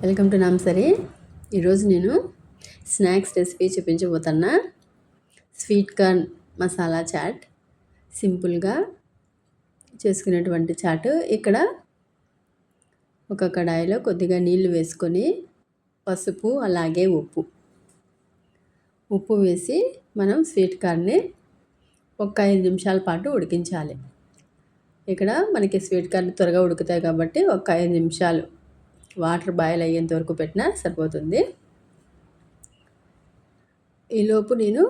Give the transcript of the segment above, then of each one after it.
Welcome to నామ్సరీ. ఈరోజు నేను snacks recipe చూపించబోతున్నా. Sweet corn masala chaat. సింపుల్గా చేసుకునేటువంటి చాట్. ఇక్కడ ఒక కడాయిలో కొద్దిగా నీళ్ళు వేసుకొని పసుపు అలాగే ఉప్పు. ఉప్పు వేసి మనం స్వీట్ కార్న్ని ఒక ఐదు నిమిషాల పాటు ఉడికించాలి. ఇక్కడ మనకి స్వీట్ కార్న్ త్వరగా ఉడుకుతాయి కాబట్టి ఒక ఐదు నిమిషాలు వాటర్ బాయిల్ అయ్యేంత వరకు పెట్టినా సరిపోతుంది. ఈలోపు నేను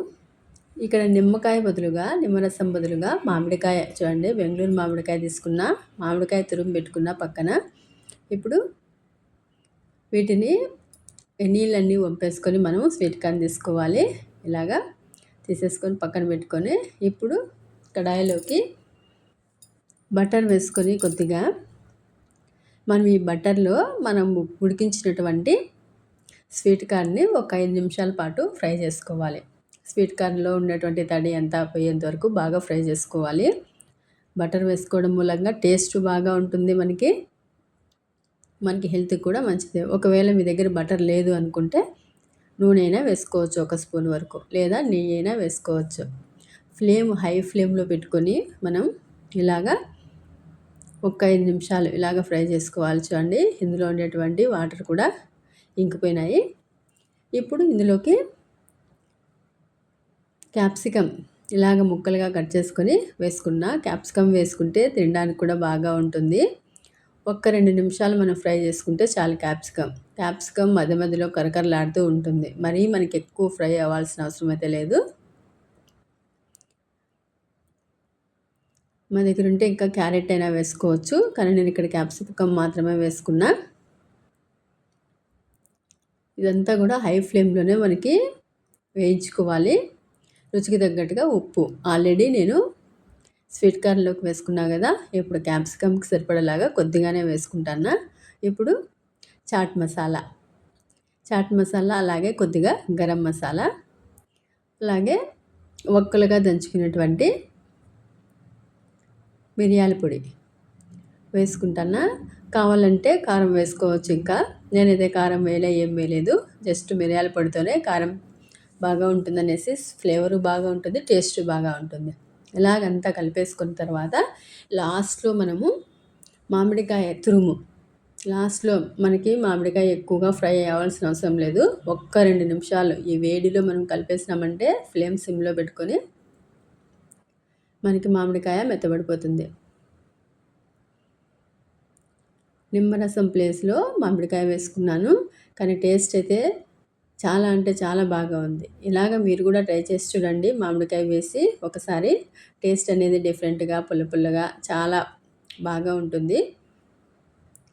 ఇక్కడ నిమ్మకాయ బదులుగా నిమ్మరసం బదులుగా మామిడికాయ చూడండి బెంగళూరు మామిడికాయ తీసుకున్న మామిడికాయ తురుము పెట్టుకున్న పక్కన ఇప్పుడు వీటిని నీళ్ళన్నీ వంపేసుకొని మనం స్వీట్ కార్న్ తీసుకోవాలి. ఇలాగా తీసేసుకొని పక్కన పెట్టుకొని ఇప్పుడు కడాయిలోకి బటర్ వేసుకొని కొద్దిగా మనం ఈ బటర్లో మనం ఉడికించినటువంటి స్వీట్ కార్న్ని ఒక ఐదు నిమిషాల పాటు ఫ్రై చేసుకోవాలి. స్వీట్ కార్న్లో ఉన్నటువంటి తడి అంతా పోయేంత వరకు బాగా ఫ్రై చేసుకోవాలి. బటర్ వేసుకోవడం మూలంగా టేస్ట్ బాగా ఉంటుంది మనకి. మనకి హెల్త్కి కూడా మంచిది. ఒకవేళ మీ దగ్గర బటర్ లేదు అనుకుంటే నూనె అయినా వేసుకోవచ్చు ఒక స్పూన్ వరకు లేదా నెయ్యి అయినా వేసుకోవచ్చు. ఫ్లేమ్ హై ఫ్లేమ్లో పెట్టుకొని మనం ఇలాగా ఒక ఐదు నిమిషాలు ఇలాగ ఫ్రై చేసుకోవాలి చూడండి. ఇందులో ఉండేటువంటి వాటర్ కూడా ఇంకిపోయినాయి. ఇప్పుడు ఇందులోకి క్యాప్సికమ్ ఇలాగ ముక్కలుగా కట్ చేసుకొని వేసుకున్న క్యాప్సికమ్ వేసుకుంటే తినడానికి కూడా బాగా ఉంటుంది. ఒక్క రెండు నిమిషాలు మనం ఫ్రై చేసుకుంటే చాలు క్యాప్సికమ్. క్యాప్సికమ్ మధ్య మధ్యలో కరకరలాడుతూ ఉంటుంది. మరీ మనకి ఎక్కువ ఫ్రై అవ్వాల్సిన అవసరం అయితే లేదు. మా దగ్గర ఉంటే ఇంకా క్యారెట్ అయినా వేసుకోవచ్చు. కానీ నేను ఇక్కడ క్యాప్సికమ్ మాత్రమే వేసుకున్నా. ఇదంతా కూడా హై ఫ్లేమ్లోనే మనకి వేయించుకోవాలి. రుచికి తగ్గట్టుగా ఉప్పు. ఆల్రెడీ నేను స్వీట్ కార్న్లోకి వేసుకున్నా కదా ఇప్పుడు క్యాప్సికమ్కి సరిపడేలాగా కొద్దిగానే వేసుకుంటాను ఇప్పుడు చాట్ మసాలా. చాట్ మసాలా అలాగే కొద్దిగా గరం మసాలా. అలాగే ఒక్కలుగా దంచుకున్నటువంటి మిరియాల పొడి వేసుకుంటానా? కావాలంటే కారం వేసుకోవచ్చు ఇంకా. నేనైతే కారం వేయలే ఏం వేయలేదు. జస్ట్ మిరియాల పొడితోనే కారం బాగా ఉంటుందనేసి ఫ్లేవర్ బాగా ఉంటుంది టేస్ట్ బాగా ఉంటుంది. ఇలాగంతా కలిపేసుకున్న తర్వాత లాస్ట్లో మనము మామిడికాయ తురుము. లాస్ట్లో మనకి మామిడికాయ ఎక్కువగా ఫ్రై అవ్వాల్సిన అవసరం లేదు. ఒక్క రెండు నిమిషాలు ఈ వేడిలో మనం కలిపేసినామంటే ఫ్లేమ్ సిమ్లో పెట్టుకొని మనకి మామిడికాయ మెత్తబడిపోతుంది. నిమ్మరసం ప్లేస్లో మామిడికాయ వేసుకున్నాను. కానీ టేస్ట్ అయితే చాలా అంటే చాలా బాగా ఉంది. ఇలాగ మీరు కూడా ట్రై చేసి చూడండి. మామిడికాయ వేసి ఒకసారి టేస్ట్ అనేది డిఫరెంట్గా పుల్ల పుల్లగా చాలా బాగా ఉంటుంది.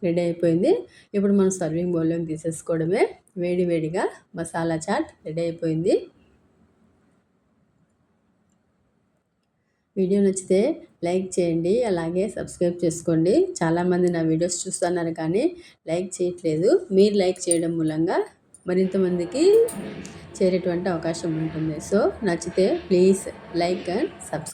రెడీ అయిపోయింది. ఇప్పుడు మనం సర్వింగ్ బౌల్లోకి తీసేసుకోవడమే. వేడి వేడిగా మసాలా చాట్ రెడీ అయిపోయింది. వీడియో నచ్చితే లైక్ చేయండి అలాగే సబ్స్క్రైబ్ చేసుకోండి. చాలామంది నా వీడియోస్ చూస్తున్నారు కానీ లైక్ చేయట్లేదు. మీరు లైక్ చేయడం మూలంగా మరింత మందికి చేరేటువంటి అవకాశం ఉంటుంది. సో నచ్చితే ప్లీజ్ లైక్ అండ్ సబ్స్క్రైబ్